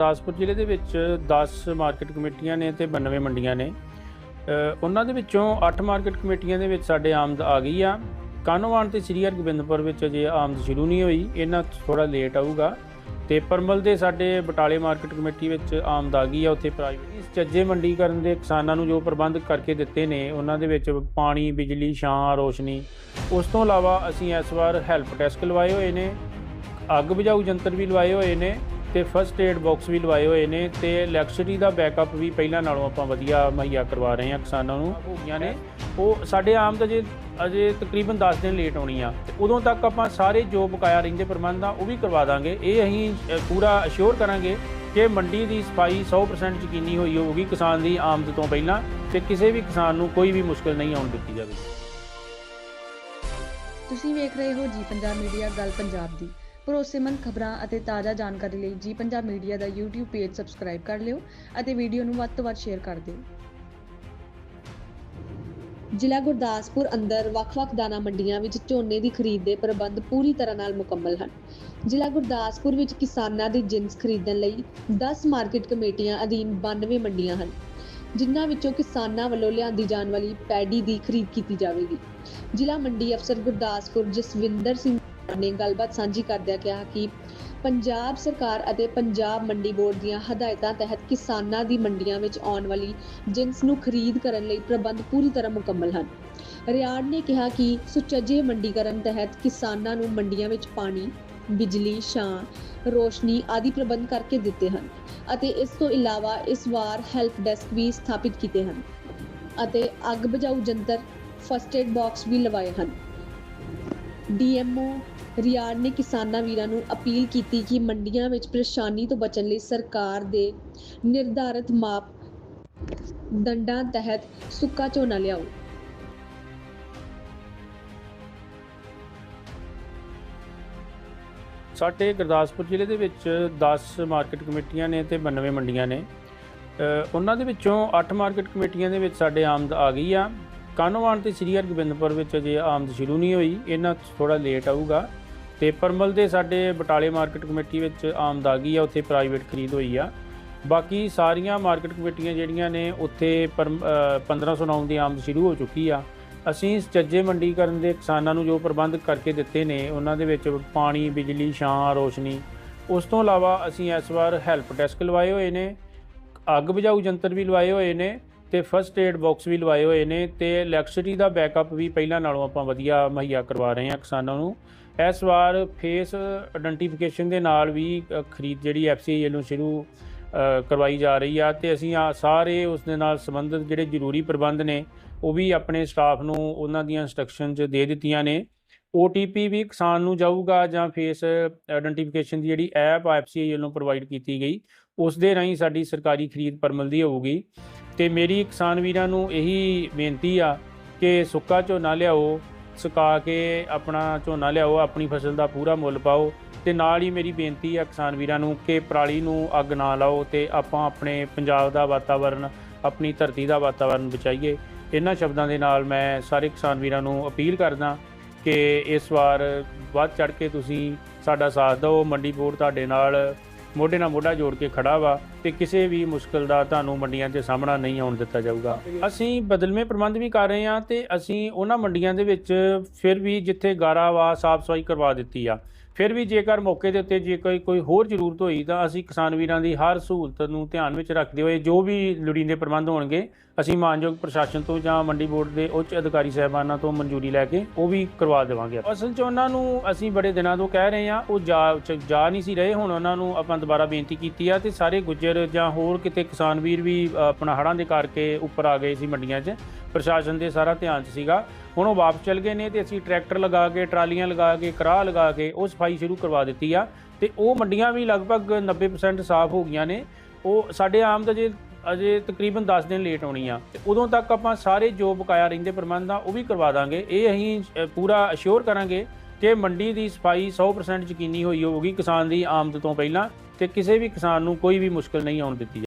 ਗੁਰਦਾਸਪੁਰ ਜ਼ਿਲ੍ਹੇ ਦੇ ਵਿੱਚ 10 ਮਾਰਕੀਟ ਕਮੇਟੀਆਂ ਨੇ ਤੇ 92 ਮੰਡੀਆਂ ਨੇ। ਉਹਨਾਂ ਦੇ ਵਿੱਚੋਂ 8 ਮਾਰਕੀਟ ਕਮੇਟੀਆਂ ਦੇ ਵਿੱਚ ਸਾਡੇ ਆਮਦ ਆ ਗਈ ਆ। ਕਾਨੋਵਾਨ ਤੇ ਸ੍ਰੀ ਹਰਗੋਬਿੰਦਪੁਰ ਵਿੱਚ ਅਜੇ ਆਮਦ ਸ਼ੁਰੂ ਨਹੀਂ ਹੋਈ, ਇਹਨਾਂ ਥੋੜਾ ਲੇਟ ਆਊਗਾ। ਤੇ ਪਰਮਲ ਦੇ ਸਾਡੇ ਬਟਾਲੇ ਮਾਰਕੀਟ ਕਮੇਟੀ ਵਿੱਚ ਆਮਦ ਆ ਗਈ ਆ, ਉੱਥੇ ਪ੍ਰਾਈਵੇਟ ਇਸ ਚੱਜੇ ਮੰਡੀਕਰਨ ਦੇ ਕਿਸਾਨਾਂ ਨੂੰ ਜੋ ਪ੍ਰਬੰਧ ਕਰਕੇ ਦਿੱਤੇ ਨੇ, ਉਹਨਾਂ ਦੇ ਵਿੱਚ ਪਾਣੀ, ਬਿਜਲੀ, ਛਾਂ, ਰੋਸ਼ਨੀ। ਉਸ ਤੋਂ ਇਲਾਵਾ ਅਸੀਂ ਇਸ ਵਾਰ ਹੈਲਪ ਡੈਸਕ ਲਵਾਏ ਹੋਏ ਨੇ, ਅੱਗ ਬੁਝਾਊ ਯੰਤਰ ਵੀ ਲਵਾਏ ਹੋਏ ਨੇ। ਤੇ ਫਸਟ ਏਡ ਬਾਕਸ ਵੀ ਲਵਾਏ ਹੋਏ ਨੇ ਤੇ ਇਲੈਕਟ੍ਰਿਸਿਟੀ ਦਾ ਬੈਕਅਪ ਵੀ ਪਹਿਲਾਂ ਨਾਲੋਂ ਆਪਾਂ ਵਧੀਆ ਮੁਹੱਈਆ ਕਰਵਾ ਰਹੇ ਹਾਂ ਕਿਸਾਨਾਂ ਨੂੰ। ਹੋ ਗਈਆਂ ਨੇ। ਉਹ ਸਾਡੇ ਆਮਦ ਅਜੇ ਅਜੇ ਤਕਰੀਬਨ 10 ਦਿਨ ਲੇਟ ਹੋਣੀ ਆ। ਤੇ ਉਦੋਂ ਤੱਕ ਆਪਾਂ ਸਾਰੇ ਜੋ ਬਕਾਇਆ ਰਹਿੰਦੇ ਪ੍ਰਬੰਧ ਆ, ਉਹ ਵੀ ਕਰਵਾ ਦਾਂਗੇ। ਇਹ ਅਸੀਂ ਪੂਰਾ ਅਸ਼ੋਰ ਕਰਾਂਗੇ ਕਿ ਮੰਡੀ ਦੀ ਸਫ਼ਾਈ 100% ਯਕੀਨੀ ਹੋਈ ਹੋਊਗੀ ਕਿਸਾਨ ਦੀ ਆਮਦ ਤੋਂ ਪਹਿਲਾਂ ਤੇ ਕਿਸੇ ਵੀ ਕਿਸਾਨ ਨੂੰ ਕੋਈ ਵੀ ਮੁਸ਼ਕਲ ਨਹੀਂ ਆਉਣ ਦਿੱਤੀ ਜਾਵੇਗੀ। ਤੁਸੀਂ ਵੇਖ ਰਹੇ ਹੋ ਜੀ ਪੰਜਾਬ ਮੀਡੀਆ ਗੱਲ ਪੰਜਾਬ ਦੀ। ਭਰੋਸੇਮੰਦ ਖਬਰਾਂ ਅਤੇ ਤਾਜ਼ਾ ਜਾਣਕਾਰੀ ਲਈ ਜੀ ਪੰਜਾਬ ਮੀਡੀਆ ਦਾ YouTube ਪੇਜ ਸਬਸਕ੍ਰਾਈਬ ਕਰ ਲਿਓ ਅਤੇ ਵੀਡੀਓ ਨੂੰ ਵੱਧ ਤੋਂ ਵੱਧ ਸ਼ੇਅਰ ਕਰ ਦਿਓ। ਜ਼ਿਲ੍ਹਾ ਗੁਰਦਾਸਪੁਰ ਅੰਦਰ ਵੱਖ-ਵੱਖ ਦਾਣਾ ਮੰਡੀਆਂ ਵਿੱਚ ਝੋਨੇ ਦੀ ਖਰੀਦ ਦੇ ਪ੍ਰਬੰਧ ਪੂਰੀ ਤਰ੍ਹਾਂ ਨਾਲ ਮੁਕੰਮਲ ਹਨ। ਜ਼ਿਲ੍ਹਾ ਗੁਰਦਾਸਪੁਰ ਵਿੱਚ ਕਿਸਾਨਾਂ ਦੀ ਜਿੰਸ ਖਰੀਦਣ ਲਈ 10 ਮਾਰਕੀਟ ਕਮੇਟੀਆਂ ਅਧੀਨ 92 ਮੰਡੀਆਂ ਹਨ, ਜਿਨ੍ਹਾਂ ਵਿੱਚੋਂ ਕਿਸਾਨਾਂ ਵੱਲੋਂ ਲਿਆਂਦੀ ਜਾਣ ਵਾਲੀ ਪੈਡੀ ਦੀ ਖਰੀਦ ਕੀਤੀ ਜਾਵੇਗੀ। ਜ਼ਿਲ੍ਹਾ ਮੰਡੀ ਅਫਸਰ ਗੁਰਦਾਸਪੁਰ ਜਸਵਿੰਦਰ ਸਿੰਘ ਨੇ ਗੱਲਬਾਤ ਸਾਂਝੀ ਕਰਦਿਆਂ ਕਿਹਾ ਕਿ ਪੰਜਾਬ ਸਰਕਾਰ ਅਤੇ ਪੰਜਾਬ ਮੰਡੀ ਬੋਰਡ ਦੀਆਂ ਹਦਾਇਤਾਂ ਤਹਿਤ ਕਿਸਾਨਾਂ ਦੀ ਮੰਡੀਆਂ ਵਿੱਚ ਆਉਣ ਵਾਲੀ ਜਿੰਸ ਨੂੰ ਖਰੀਦ ਕਰਨ ਲਈ ਪ੍ਰਬੰਧ ਪੂਰੀ ਤਰ੍ਹਾਂ ਮੁਕੰਮਲ ਹਨ। ਰਿਆੜ ਨੇ ਕਿਹਾ ਕਿ ਸੁਚੱਜੇ ਮੰਡੀਕਰਨ ਤਹਿਤ ਕਿਸਾਨਾਂ ਨੂੰ ਮੰਡੀਆਂ ਵਿੱਚ ਪਾਣੀ, ਬਿਜਲੀ, ਛਾਂ, ਰੋਸ਼ਨੀ ਆਦਿ ਪ੍ਰਬੰਧ ਕਰਕੇ ਦਿੱਤੇ ਹਨ ਅਤੇ ਇਸ ਤੋਂ ਇਲਾਵਾ ਇਸ ਵਾਰ ਹੈਲਪ ਡੈਸਕ ਵੀ ਸਥਾਪਿਤ ਕੀਤੇ ਹਨ ਅਤੇ ਅੱਗ ਬੁਝਾਊ ਜੰਤਰ ਫਸਟ ਏਡ ਬਾਕਸ ਵੀ ਲਵਾਏ ਹਨ। ਡੀਐਮਓ ਰਿਆੜ ਨੇ ਕਿਸਾਨਾਂ ਵੀਰਾਂ ਨੂੰ ਅਪੀਲ ਕੀਤੀ ਕਿ ਮੰਡੀਆਂ ਵਿੱਚ ਪਰੇਸ਼ਾਨੀ ਤੋਂ ਬਚਣ ਲਈ ਸਰਕਾਰ ਦੇ ਨਿਰਧਾਰਤ ਮਾਪ ਦੰਡਾਂ ਤਹਿਤ ਸੁੱਕਾ ਝੋਨਾ ਲਿਆਓ। ਸਾਡੇ ਗੁਰਦਾਸਪੁਰ ਜ਼ਿਲ੍ਹੇ ਦੇ ਵਿੱਚ 10 ਮਾਰਕੀਟ ਕਮੇਟੀਆਂ ਨੇ ਤੇ 92 ਮੰਡੀਆਂ ਨੇ। ਉਹਨਾਂ ਦੇ ਵਿੱਚੋਂ 8 ਮਾਰਕੀਟ ਕਮੇਟੀਆਂ ਦੇ ਵਿੱਚ ਸਾਡੇ ਆਮਦ ਆ ਗਈ ਆ। ਕਾਨੋਵਾਨ ਤੇ ਸ੍ਰੀ ਹਰਗੋਬਿੰਦਪੁਰ ਵਿੱਚ ਅਜੇ ਆਮਦ ਸ਼ੁਰੂ ਨਹੀਂ ਹੋਈ। ਇਹਨਾਂ ਥੋੜਾ ਲੇਟ ਆਊਗਾ। ਤੇ ਪਰਮਲ ਦੇ ਸਾਡੇ ਬਟਾਲੇ ਮਾਰਕੀਟ ਕਮੇਟੀ ਵਿੱਚ ਆਮਦ ਆ ਗਈ ਆ ਉੱਥੇ ਪ੍ਰਾਈਵੇਟ ਖਰੀਦ ਹੋਈ ਆ। ਬਾਕੀ ਸਾਰੀਆਂ ਮਾਰਕੀਟ ਕਮੇਟੀਆਂ ਜਿਹੜੀਆਂ ਨੇ ਉੱਥੇ ਪਰਮ- ਅ, 1509 ਦੀ ਆਮਦ ਸ਼ੁਰੂ ਹੋ ਚੁੱਕੀ ਆ। ਅਸੀਂ ਚੱਜੇ ਮੰਡੀਕਰਨ ਦੇ ਕਿਸਾਨਾਂ ਨੂੰ ਜੋ ਪ੍ਰਬੰਧ ਕਰਕੇ ਦਿੱਤੇ ਨੇ ਉਹਨਾਂ ਦੇ ਵਿੱਚ ਪਾਣੀ ਬਿਜਲੀ ਛਾਂ ਰੋਸ਼ਨੀ ਉਸ ਤੋਂ ਇਲਾਵਾ ਅਸੀਂ ਇਸ ਵਾਰ ਹੈਲਪ ਡੈਸਕ ਲਵਾਏ ਹੋਏ ਨੇ। ਅੱਗ ਬੁਝਾਊ ਯੰਤਰ ਵੀ ਲਵਾਏ ਹੋਏ ਨੇ। ਤੇ ਫਸਟ ਏਡ ਬਾਕਸ ਵੀ ਲਵਾਏ ਹੋਏ ਨੇ ਤੇ ਇਲੈਕਟ੍ਰਿਸਿਟੀ ਦਾ ਬੈਕਅਪ ਵੀ ਪਹਿਲਾਂ ਨਾਲੋਂ ਆਪਾਂ ਵਧੀਆ ਮੁਹੱਈਆ ਕਰਵਾ ਰਹੇ ਹਾਂ ਕਿਸਾਨਾਂ ਨੂੰ। ਇਸ ਵਾਰ ਫੇਸ ਆਇਡੈਂਟੀਫਿਕੇਸ਼ਨ ਦੇ ਨਾਲ ਵੀ ਖਰੀਦ ਜਿਹੜੀ ਐਫਸੀਆਈ ਵੱਲੋਂ ਸ਼ੁਰੂ ਕਰਵਾਈ ਜਾ ਰਹੀ ਆ ਤੇ ਅਸੀਂ ਆ ਸਾਰੇ ਉਸ ਦੇ ਨਾਲ ਸੰਬੰਧਿਤ ਜਿਹੜੇ ਜ਼ਰੂਰੀ ਪ੍ਰਬੰਧ ਨੇ, ਉਹ ਵੀ ਆਪਣੇ ਸਟਾਫ ਨੂੰ ਉਹਨਾਂ ਦੀਆਂ ਇਨਸਟਰਕਸ਼ਨਸ ਦੇ ਦਿੱਤੀਆਂ ਨੇ। OTP ਵੀ ਕਿਸਾਨ ਨੂੰ ਜਾਊਗਾ ਜਾਂ ਫੇਸ ਆਇਡੈਂਟੀਫਿਕੇਸ਼ਨ ਦੀ ਜਿਹੜੀ ਐਪ ਐਫਸੀਆਈ ਵੱਲੋਂ ਪ੍ਰੋਵਾਈਡ ਕੀਤੀ ਗਈ, ਉਸ ਦੇ ਰਾਹੀਂ ਸਾਡੀ ਸਰਕਾਰੀ ਖਰੀਦ ਪਰਮਲ ਦੀ ਹੋਊਗੀ। ਤੇ ਮੇਰੀ ਕਿਸਾਨ ਵੀਰਾਂ ਨੂੰ ਇਹੀ ਬੇਨਤੀ ਆ ਕਿ ਸੁੱਕਾ ਝੋਨਾ ਲਿਆਓ, ਸੁਕਾ ਕੇ ਆਪਣਾ ਝੋਨਾ ਲਿਆਓ, ਆਪਣੀ ਫਸਲ ਦਾ ਪੂਰਾ ਮੁੱਲ ਪਾਓ ਤੇ ਨਾਲ ਹੀ ਮੇਰੀ ਬੇਨਤੀ ਆ ਕਿਸਾਨ ਵੀਰਾਂ ਨੂੰ ਕਿ ਪਰਾਲੀ ਨੂੰ ਅੱਗ ਨਾ ਲਾਓ ਤੇ ਆਪਾਂ ਆਪਣੇ ਪੰਜਾਬ ਦਾ ਵਾਤਾਵਰਣ ਆਪਣੀ ਧਰਤੀ ਦਾ ਵਾਤਾਵਰਣ ਬਚਾਈਏ। ਇਹਨਾਂ ਸ਼ਬਦਾਂ ਦੇ ਨਾਲ ਮੈਂ ਸਾਰੇ ਕਿਸਾਨ ਵੀਰਾਂ ਨੂੰ ਅਪੀਲ ਕਰਦਾ ਕਿ ਇਸ ਵਾਰ ਵੱਧ ਚੜ ਕੇ ਤੁਸੀਂ ਸਾਡਾ ਸਾਥ ਦਿਓ, ਮੰਡੀ ਬੋਰਡ ਤੁਹਾਡੇ ਨਾਲ ਮੋਢੇ ਨਾਲ ਮੋਢਾ ਜੋੜ ਕੇ ਖੜਾ ਵਾ ਤੇ ਕਿਸੇ ਵੀ ਮੁਸ਼ਕਲ ਦਾ ਤੁਹਾਨੂੰ ਮੰਡੀਆਂ 'ਚ ਸਾਹਮਣਾ ਨਹੀਂ ਆਉਣ ਦਿੱਤਾ ਜਾਊਗਾ। ਅਸੀਂ ਬਦਲਵੇਂ ਪ੍ਰਬੰਧ ਵੀ ਕਰ ਰਹੇ ਹਾਂ ਤੇ ਅਸੀਂ ਉਹਨਾਂ ਮੰਡੀਆਂ ਦੇ ਵਿੱਚ ਫਿਰ ਵੀ ਜਿੱਥੇ ਗਾਰਾ ਵਾ, ਸਾਫ਼ ਸਫ਼ਾਈ ਕਰਵਾ ਦਿੱਤੀ ਆ। ਫਿਰ ਵੀ ਜੇਕਰ ਮੌਕੇ ਦੇ ਉੱਤੇ ਜੇ ਕੋਈ ਕੋਈ ਹੋਰ ਜ਼ਰੂਰਤ ਹੋਈ ਤਾਂ ਅਸੀਂ ਕਿਸਾਨ ਵੀਰਾਂ ਦੀ ਹਰ ਸਹੂਲਤ ਨੂੰ ਧਿਆਨ ਵਿੱਚ ਰੱਖਦੇ ਹੋਏ ਜੋ ਵੀ ਲੋੜੀਂਦੇ ਪ੍ਰਬੰਧ ਹੋਣਗੇ, ਅਸੀਂ ਮਾਨਯੋਗ ਪ੍ਰਸ਼ਾਸਨ ਤੋਂ ਜਾਂ ਮੰਡੀ ਬੋਰਡ ਦੇ ਉੱਚ ਅਧਿਕਾਰੀ ਸਾਹਿਬਾਨਾਂ ਤੋਂ ਮਨਜ਼ੂਰੀ ਲੈ ਕੇ ਉਹ ਵੀ ਕਰਵਾ ਦੇਵਾਂਗੇ ਅਸਲ 'ਚ ਉਹਨਾਂ ਨੂੰ ਅਸੀਂ ਬੜੇ ਦਿਨਾਂ ਤੋਂ ਕਹਿ ਰਹੇ ਹਾਂ, ਉਹ ਜਾ ਜਾ ਨਹੀਂ ਸੀ ਰਹੇ, ਹੁਣ ਉਹਨਾਂ ਨੂੰ ਆਪਾਂ ਦੁਬਾਰਾ ਬੇਨਤੀ ਕੀਤੀ ਆ ਤੇ ਸਾਰੇ ਗੁੱਜਰ ਜਾਂ ਹੋਰ ਕਿਤੇ ਕਿਸਾਨ ਵੀਰ ਵੀ ਆਪਣਾ ਹੜ੍ਹਾਂ ਦੇ ਕਰਕੇ ਉੱਪਰ ਆ ਗਏ ਸੀ ਮੰਡੀਆਂ 'ਚ। ਪ੍ਰਸ਼ਾਸਨ ਦੇ ਸਾਰਾ ਧਿਆਨ 'ਚ ਸੀਗਾ। ਹੁਣ ਉਹ ਵਾਪਸ ਚਲ ਗਏ ਨੇ ਤੇ ਅਸੀਂ ਟਰੈਕਟਰ ਲਗਾ ਕੇ, ਟਰਾਲੀਆਂ ਲਗਾ ਕੇ, ਕਰਾਹ ਲਗਾ ਕੇ ਉਹ ਸਫ਼ਾਈ ਸ਼ੁਰੂ ਕਰਵਾ ਦਿੱਤੀ ਆ। ਤੇ ਉਹ ਮੰਡੀਆਂ ਵੀ ਲਗਭਗ 90% ਸਾਫ਼ ਹੋ ਗਈਆਂ ਨੇ। ਉਹ ਸਾਡੇ ਆਮਦ ਅਜੇ ਅਜੇ ਤਕਰੀਬਨ 10 ਦਿਨ ਲੇਟ ਆਉਣੀ ਆ। ਤੇ ਉਦੋਂ ਤੱਕ ਆਪਾਂ ਸਾਰੇ ਜੋ ਬਕਾਇਆ ਰਹਿੰਦੇ ਪ੍ਰਬੰਧ ਆ, ਉਹ ਵੀ ਕਰਵਾ ਦਾਂਗੇ। ਇਹ ਅਸੀਂ ਪੂਰਾ ਅਸ਼ੋਰ ਕਰਾਂਗੇ ਕਿ ਮੰਡੀ ਦੀ ਸਫ਼ਾਈ 100% ਯਕੀਨੀ ਹੋਈ ਹੋਊਗੀ ਕਿਸਾਨ ਦੀ ਆਮਦ ਤੋਂ ਪਹਿਲਾਂ ਤੇ ਕਿਸੇ ਵੀ ਕਿਸਾਨ ਨੂੰ ਕੋਈ ਵੀ ਮੁਸ਼ਕਲ ਨਹੀਂ ਆਉਣ ਦਿੱਤੀ